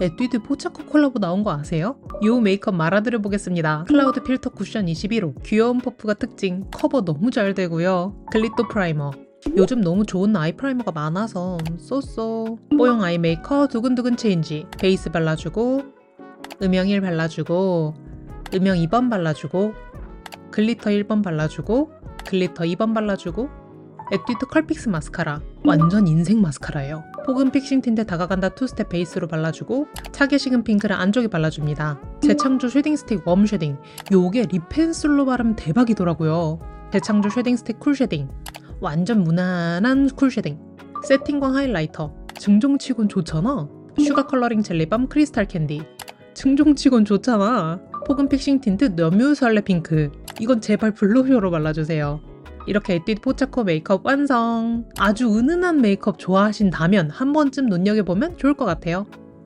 에뛰드 포차코 콜라보 나온 거 아세요? 요 메이크업 말아드려 보겠습니다. 클라우드 필터 쿠션 21호 귀여운 퍼프가 특징 커버 너무 잘 되고요. 글리터 프라이머 요즘 너무 좋은 아이 프라이머가 많아서 쏘쏘 뽀용 아이 메이커 두근두근 체인지 베이스 발라주고 음영 1 발라주고 음영 2번 발라주고 글리터 1번 발라주고 글리터 2번 발라주고 에뛰드 컬픽스 마스카라 완전 인생 마스카라예요 폭은 픽싱 틴트 다가간다 투스텝 베이스로 발라주고 차게 식은 핑크를 안쪽에 발라줍니다. 재창조 쉐딩 스틱 웜 쉐딩. 요게 립 펜슬로 바르면 대박이더라고요. 재창조 쉐딩 스틱 쿨 쉐딩. 완전 무난한 쿨 쉐딩. 세팅광 하이라이터. 증종치곤 좋잖아. 슈가 컬러링 젤리밤 크리스탈 캔디. 증종치곤 좋잖아. 폭은 픽싱 틴트 너뮤설레 핑크. 이건 제발 블러셔로 발라주세요 이렇게 에뛰드 포차코 메이크업 완성. 아주 은은한 메이크업 좋아하신다면 한 번쯤 눈여겨보면 좋을 것 같아요